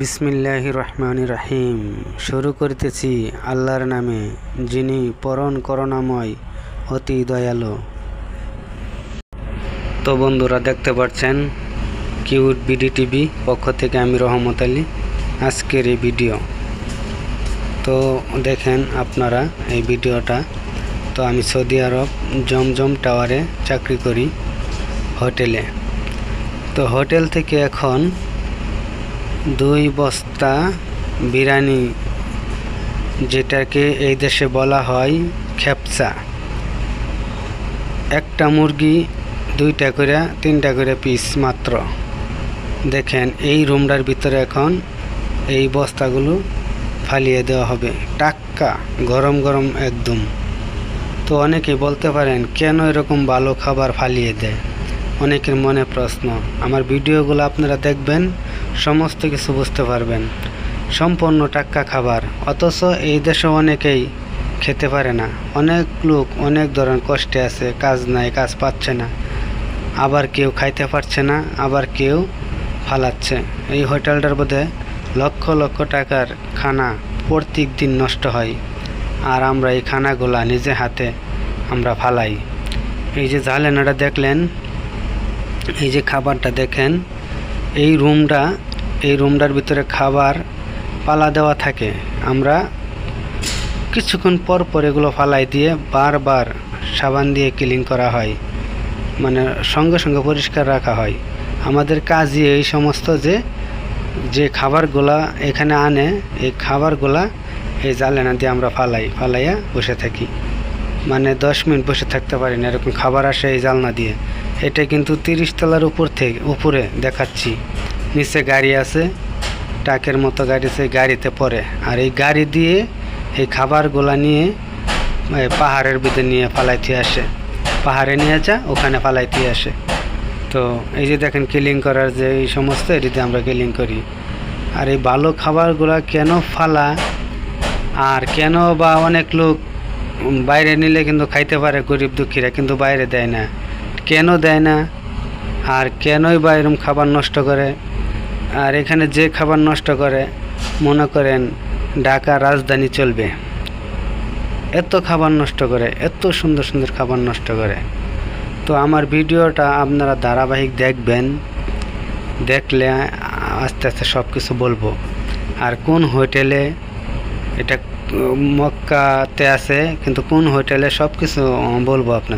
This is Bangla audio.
বিসমিল্লাহ রহমান রাহিম। শুরু করিতেছি আল্লাহর নামে, যিনি পরণ করুণাময়, অতি দয়ালু। তো বন্ধুরা, দেখতে পাচ্ছেন কিউট বিডি টিভি পক্ষ থেকে আমি রহমত আলী, আজকের এই ভিডিও। তো দেখেন আপনারা এই ভিডিওটা। তো আমি সৌদি আরব জমজম টাওয়ারে চাকরি করি হোটেলে। তো হোটেল থেকে এখন দুই বস্তা বিরিয়ানি, যেটাকে এই দেশে বলা হয় খেপসা। একটা মুরগি দুইটা করে, তিনটা করে পিস মাত্র। দেখেন, এই রুমটার ভিতরে এখন এই বস্তাগুলো ফালিয়ে দেওয়া হবে। টাক্কা, গরম গরম একদম। তো অনেকে বলতে পারেন, কেন এরকম ভালো খাবার ফালিয়ে দেয়? অনেকের মনে প্রশ্ন। আমার ভিডিওগুলো আপনারা দেখবেন সমস্ত কিছু বুঝতে পারবেন। সম্পূর্ণ টাক্কা খাবার। অথচ এই দেশে অনেকেই খেতে পারে না। অনেক লোক অনেক ধরনের কষ্টে আছে, কাজ নাই, কাজ পাচ্ছে না। আবার কেউ খাইতে পারছে না, আবার কেউ ফালাচ্ছে। এই হোটেলটার মধ্যে লক্ষ লক্ষ টাকার খানা প্রত্যেক দিন নষ্ট হয়। আর আমরা এই খানাগুলা নিজে হাতে আমরা ফালাই। এই যে জালেনাটা দেখলেন, এই যে খাবারটা দেখেন, এই রুমটা এই রুমটার ভিতরে খাবার পালা দেওয়া থাকে। আমরা কিছুক্ষণ পর পর এগুলো ফালাই দিয়ে বারবার সাবান দিয়ে ক্লিন করা হয়। মানে সঙ্গে সঙ্গে পরিষ্কার রাখা হয়। আমাদের কাজই এই সমস্ত যে যে খাবারগুলা এখানে আনে, এই খাবারগুলা এই জালেনা দিয়ে আমরা ফালাই, ফালাইয়া বসে থাকি। মানে দশ মিনিট বসে থাকতে পারি না, এরকম খাবার আসে এই জালনা দিয়ে। এটা কিন্তু তিরিশ তলার উপর থেকে, উপরে দেখাচ্ছি। নিচে গাড়ি আছে, ট্রাকের মতো গাড়ি সেই গাড়িতে পড়ে। আর এই গাড়ি দিয়ে এই খাবারগুলা নিয়ে পাহাড়ের ভিতরে নিয়ে ফালাইতে আসে। পাহাড়ে নিয়ে যা, ওখানে ফালাইতে আসে। তো এই যে দেখেন কিলিং করার যে এই সমস্ত এটিতে আমরা কিলিং করি। আর এই ভালো খাবারগুলা কেন ফালা? আর কেন বা অনেক লোক বাইরে নিলে কিন্তু খাইতে পারে গরিব দুঃখীরা, কিন্তু বাইরে দেয় না। কেন দেয় না? আর কেনই বা এরকম খাবার নষ্ট করে? আর এখানে যে খাবার নষ্ট করে, মনে করেন ঢাকা রাজধানী চলবে। এত খাবার নষ্ট করে, এত সুন্দর সুন্দর খাবার নষ্ট করে। তো আমার ভিডিওটা আপনারা ধারাবাহিক দেখবেন, দেখলে আস্তে আস্তে সব কিছু বলব। আর কোন হোটেলে, এটা মক্কাতে আছে, কিন্তু কোন হোটেলে সব কিছু বলব আপনার